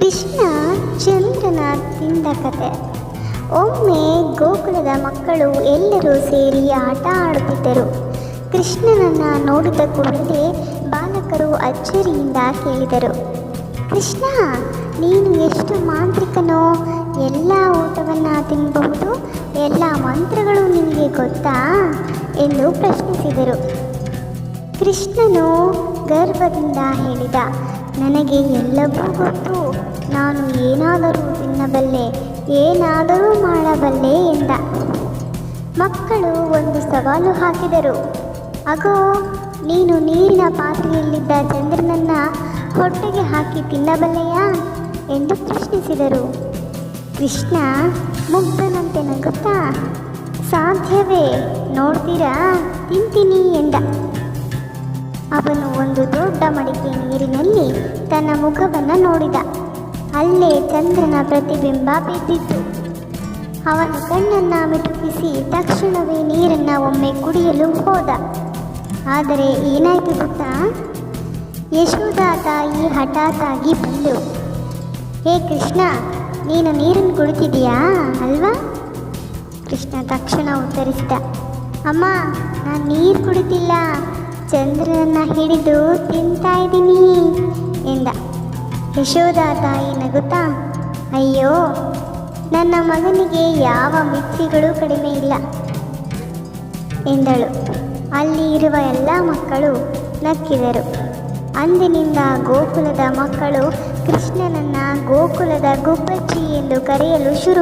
ಕೃಷ್ಣ ಚಂದ್ರನ ತಿಂದ ಕತೆ. ಒಮ್ಮೆ ಗೋಕುಲದ ಮಕ್ಕಳು ಎಲ್ಲರೂ ಸೇರಿ ಆಟ ಆಡುತ್ತಿದ್ದರು. ಕೃಷ್ಣನನ್ನು ನೋಡಿದ ಕೂಡಲೇ ಬಾಲಕರು ಅಚ್ಚರಿಯಿಂದ ಕೇಳಿದರು, ಕೃಷ್ಣ, ನೀನು ಎಷ್ಟು ಮಾಂತ್ರಿಕನೋ? ಎಲ್ಲ ಊಟವನ್ನು ತಿನ್ನಬಹುದು ಎಲ್ಲ ಮಂತ್ರಗಳು ನಿಮಗೆ ಗೊತ್ತಾ? ಎಂದು ಪ್ರಶ್ನಿಸಿದರು. ಕೃಷ್ಣನು ಗರ್ವದಿಂದ ಹೇಳಿದ, ನನಗೆ ಎಲ್ಲವೂ ಗೊತ್ತು. ನಾನು ಏನಾದರೂ ತಿನ್ನಬಲ್ಲೆ, ಏನಾದರೂ ಮಾಡಬಲ್ಲೆ ಎಂದ. ಮಕ್ಕಳು ಒಂದು ಸವಾಲು ಹಾಕಿದರು. ಅಗೋ, ನೀನು ನೀರಿನ ಪಾತ್ರೆಯಲ್ಲಿದ್ದ ಚಂದ್ರನನ್ನ ಹೊಟ್ಟೆಗೆ ಹಾಕಿ ತಿನ್ನಬಲ್ಲೆಯಾ? ಎಂದು ಪ್ರಶ್ನಿಸಿದರು. ಕೃಷ್ಣ, ಮುಗ್ಧನಂತೆ ನಗುತ್ತಾ? ಸಾಧ್ಯವೇ, ನೋಡ್ತೀರಾ? ತಿಂತೀನಿ ಎಂದ. ತನ್ನ ಮುಖವನ್ನು ನೋಡಿದ. ಅಲ್ಲೇ ಚಂದ್ರನ ಪ್ರತಿಬಿಂಬ ಬಿದ್ದಿತ್ತು. ಅವನ ಕಣ್ಣನ್ನ ಮಿಟುಕಿಸಿ ತಕ್ಷಣವೇ ನೀರನ್ನ ಒಮ್ಮೆ ಕುಡಿಯಲು ಹೋದ. ಆದರೆ ಏನಾಯಿತು ಗೊತ್ತಾ? ಯಶೋಧ ತಾಯಿ ಹಠಾತ್ ಆಗಿ ಬಂದು, ಹೇ ಕೃಷ್ಣ, ನೀನು ನೀರನ್ನು ಕುಡಿತಿದೀಯಾ ಅಲ್ವಾ? ಕೃಷ್ಣ ತಕ್ಷಣ ಉತ್ತರಿಸಿದ, ಅಮ್ಮ, ನಾನು ನೀರು ಕುಡಿತಿಲ್ಲ. ಚಂದ್ರನನ್ನ ಹಿಡಿದು ತಿಂತಾ ಇದ್ದೀನಿ. ಯಶೋಧ ತಾಯಿ ನಗುತ್ತಾ, ಅಯ್ಯೋ, ನನ್ನ ಮಗನಿಗೆ ಯಾವ ಮಿಥ್ಯೆಗಳು ಕಡಿಮೆ ಇಲ್ಲ ಎಂದಳು. ಅಲ್ಲಿ ಇರುವ ಎಲ್ಲ ಮಕ್ಕಳು ನಕ್ಕಿದರು. ಅಂದಿನಿಂದ ಗೋಕುಲದ ಮಕ್ಕಳು ಕೃಷ್ಣನನ್ನ ಗೋಕುಲದ ಗುಬ್ಬಚ್ಚಿ ಎಂದು ಕರೆಯಲು ಶುರು